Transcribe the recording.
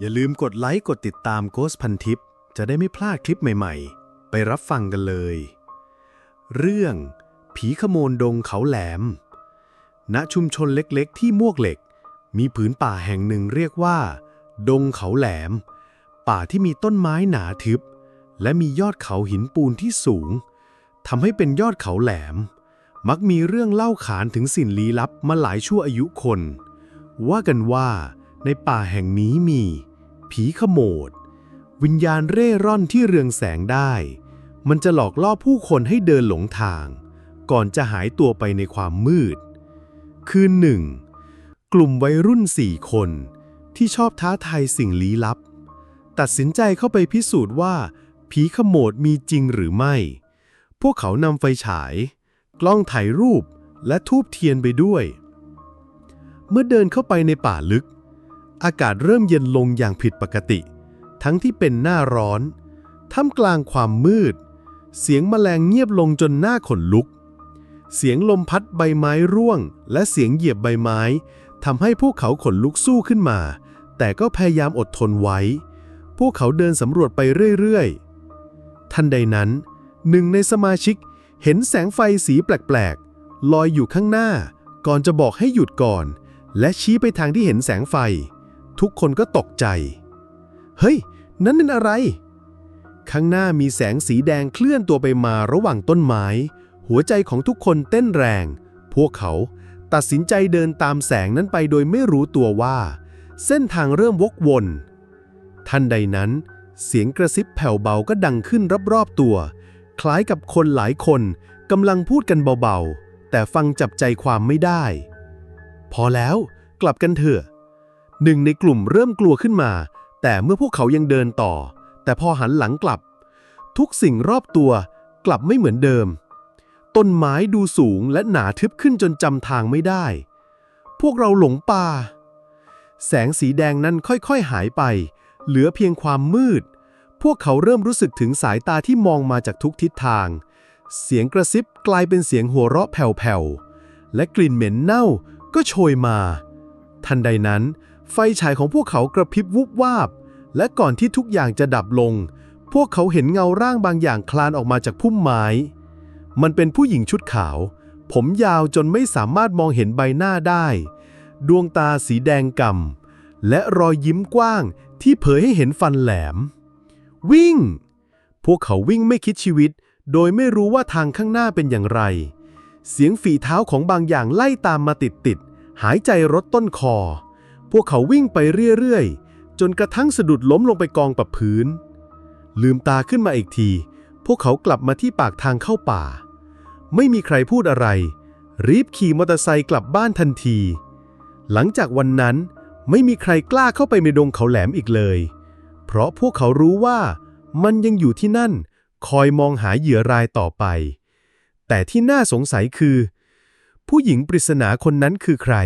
อย่าลืมกดไลค์กดติดตามโกสพันทิป จะได้ไม่พลาดคลิปใหม่ๆ ไปรับฟังกันเลย เรื่อง ผีขโมนดงเขาแหลม ณชุมชนเล็กๆ ที่มวกเหล็ก มีผืนป่าแห่งหนึ่งเรียกว่า ดงเขาแหลม ป่าที่มีต้นไม้หนาทึบ และมียอดเขาหินปูนที่สูงทำให้เป็นยอดเขาแหลม มักมีเรื่องเล่าขานถึงสิ่งลี้ลับมาหลายชั่วอายุคน ว่ากันว่าในป่าแห่งนี้มี ผีขโมด วิญญาณเร่ร่อนที่เรืองแสงได้ มันจะหลอกล่อผู้คนให้เดินหลงทาง ก่อนจะหายตัวไปในความมืด คืนหนึ่ง กลุ่มวัยรุ่นสี่คนที่ชอบท้าทายสิ่งลี้ลับ ตัดสินใจเข้าไปพิสูจน์ว่า ผีขโมดมีจริงหรือไม่ พวกเขานำไฟฉาย กล้องถ่ายรูปและทูบเทียนไปด้วย เมื่อเดินเข้าไปในป่าลึก อากาศเริ่มเย็นลงอย่างผิดปกติ ทั้งที่เป็นหน้าร้อน ท่ามกลางความมืด เสียงแมลงเงียบลงจนหน้าขนลุก เสียงลมพัดใบไม้ร่วง และเสียงเหยียบใบไม้ทำให้พวกเขาขนลุกสู้ขึ้นมา แต่ก็พยายามอดทนไว้ พวกเขาเดินสำรวจไปเรื่อยๆ ทันใดนั้น หนึ่งในสมาชิกเห็นแสงไฟสีแปลกๆ ลอยอยู่ข้างหน้า ก่อนจะบอกให้หยุดก่อน และชี้ไปทางที่เห็นแสงไฟ ทุกคนก็ตกใจ เฮ้ย นั่นเป็นอะไร ข้างหน้ามีแสงสีแดงเคลื่อนตัวไปมาระหว่างต้นไม้ หัวใจของทุกคนเต้นแรง พวกเขาตัดสินใจเดินตามแสงนั้นไปโดยไม่รู้ตัวว่า เส้นทางเริ่มวกวน ทันใดนั้น เสียงกระซิบแผ่วเบาก็ดังขึ้นรอบๆตัว คล้ายกับคนหลายคนกำลังพูดกันเบาๆ แต่ฟังจับใจความไม่ได้ พอแล้ว กลับกันเถอะ หนึ่งในกลุ่มเริ่มกลัวขึ้นมา แต่เมื่อพวกเขายังเดินต่อ แต่พอหันหลังกลับ ทุกสิ่งรอบตัวกลับไม่เหมือนเดิม ต้นไม้ดูสูงและหนาทึบขึ้นจนจำทางไม่ได้ พวกเราหลงป่า แสงสีแดงนั้นค่อยๆหายไป เหลือเพียงความมืด พวกเขาเริ่มรู้สึกถึงสายตาที่มองมาจากทุกทิศทาง เสียงกระซิบกลายเป็นเสียงหัวเราะแผ่วๆ และกลิ่นเหม็นเน่าก็โชยมา ทันใดนั้น ไฟฉายของพวกเขากระพริบวุบวาบ และก่อนที่ทุกอย่างจะดับลง พวกเขาเห็นเงาร่างบางอย่างคลานออกมาจากพุ่มไม้ มันเป็นผู้หญิงชุดขาว ผมยาวจนไม่สามารถมองเห็นใบหน้าได้ ดวงตาสีแดงก่ำและรอยยิ้มกว้างที่เผยให้เห็นฟันแหลม วิ่ง พวกเขาวิ่งไม่คิดชีวิต โดยไม่รู้ว่าทางข้างหน้าเป็นอย่างไร เสียงฝีเท้าของบางอย่างไล่ตามมาติดๆหายใจรดต้นคอ พวกเขาวิ่งไปเรื่อยๆ จนกระทั่งสะดุดล้มลงไปกองกับพื้น ลืมตาขึ้นมาอีกที พวกเขากลับมาที่ปากทางเข้าป่า ไม่มีใครพูดอะไร รีบขี่มอเตอร์ไซค์กลับบ้านทันที หลังจากวันนั้นไม่มีใครกล้าเข้าไปในดงเขาแหลมอีกเลย เพราะพวกเขารู้ว่ามันยังอยู่ที่นั่น คอยมองหาเหยื่อรายต่อไป แต่ที่น่าสงสัยคือ ผู้หญิงปริศนาคนนั้นคือใคร